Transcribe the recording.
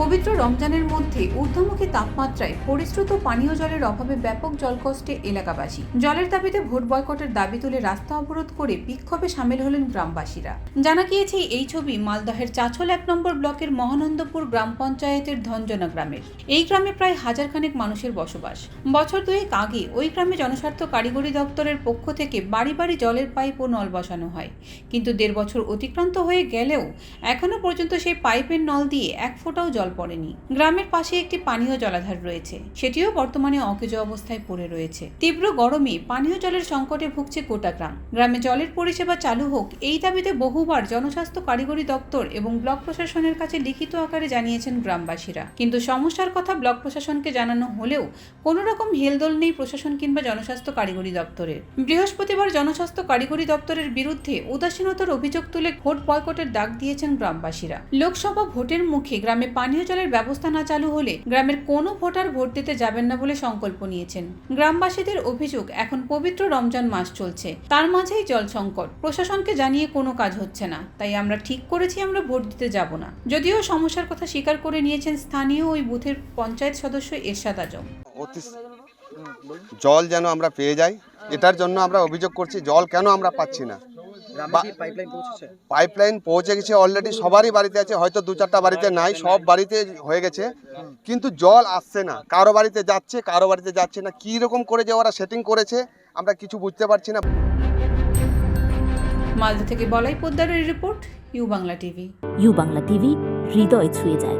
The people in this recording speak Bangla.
পবিত্র রমজানের মধ্যে ঊর্ধ্বমুখী তাপমাত্রায় পরিশ্রুত পানীয় জলের অভাবে ব্যাপক জলকষ্টে এলাকাবাসী। জলের দাবিতে ভোট বয়কটের দাবি তুলে রাস্তা অবরোধ করে বিক্ষোভে সামিল হলেন গ্রামবাসীরা। জানা গিয়েছে, এই ছবি মালদহের চাছল এক নম্বর ব্লকের মহানন্দপুর গ্রাম পঞ্চায়েতের ধনজনা গ্রামের। এই গ্রামে প্রায় হাজার খানেক মানুষের বসবাস। বছর দুয়েক আগে ওই গ্রামে জনস্বার্থ কারিগরি দপ্তরের পক্ষ থেকে বাড়ি বাড়ি জলের পাইপ ও নল বসানো হয়। কিন্তু দেড় বছর অতিক্রান্ত হয়ে গেলেও এখনও পর্যন্ত সেই পাইপের নল দিয়ে এক ফোঁটাও জল পড়েনি। গ্রামের পাশে একটি পানীয় জলাধার রয়েছে। সেটিও বর্তমানে অকেজো অবস্থায় পড়ে রয়েছে। তীব্র গরমে পানীয় জলের সংকটে ভুগছে গোটা গ্রাম। গ্রামে জলের পরিষেবা চালু হোক, এই দাবিতে বহুবার জনস্বাস্থ্য কারিগরি দপ্তর এবং ব্লক প্রশাসনের কাছে লিখিত আকারে জানিয়েছেন গ্রামবাসীরা। কিন্তু সমস্যার কথা ব্লক প্রশাসনকে জানানো হলেও কোনো রকম হেলদোল নেই প্রশাসন কিংবা জনস্বাস্থ্য কারিগরি দপ্তরের। বৃহস্পতিবার জনস্বাস্থ্য কারিগরি দপ্তরের বিরুদ্ধে উদাসীনতার অভিযোগ তুলে ভোট বয়কটের ডাক দিয়েছেন গ্রামবাসীরা। লোকসভা ভোটের মুখে গ্রামে পানীয় জলের ব্যবস্থা না চালু হলে গ্রামের কোনো ভোটার ভোট দিতে যাবেন না বলে সংকল্প নিয়েছেন। গ্রামবাসীদের অভিযোগ, এখন পবিত্র রমজান মাস চলছে। তার মাঝেই জল সংকট। প্রশাসনকে জানিয়ে কোনো কাজ হচ্ছে না। তাই আমরা ঠিক করেছি আমরা ভোট দিতে যাব না। যদিও সমস্যার কথা স্বীকার করে নিয়েছেন স্থানীয় ওই বুথের পঞ্চায়েত সদস্য এরশাদ আজম। জল যেন আমরা পেয়ে যাই, এটার জন্য আমরা অভিযোগ করছি, জল কেন আমরা পাচ্ছি না? পাইপলাইন পৌঁছে গেছে অলরেডি সবারই বাড়িতে আছে হয়তো দু চারটা বাড়িতে নাই সব বাড়িতে হয়ে গেছে। কিন্তু জল আসছে না কারও বাড়িতে যাচ্ছে কারও বাড়িতে যাচ্ছে না কী রকম করে যে ওরা সেটিং করেছে আমরা কিছু বুঝতে পারছি না। মালদা থেকে বলাই পোদ্দারের report U Bangla TV. U Bangla TV হৃদয় ছুঁয়ে যায়।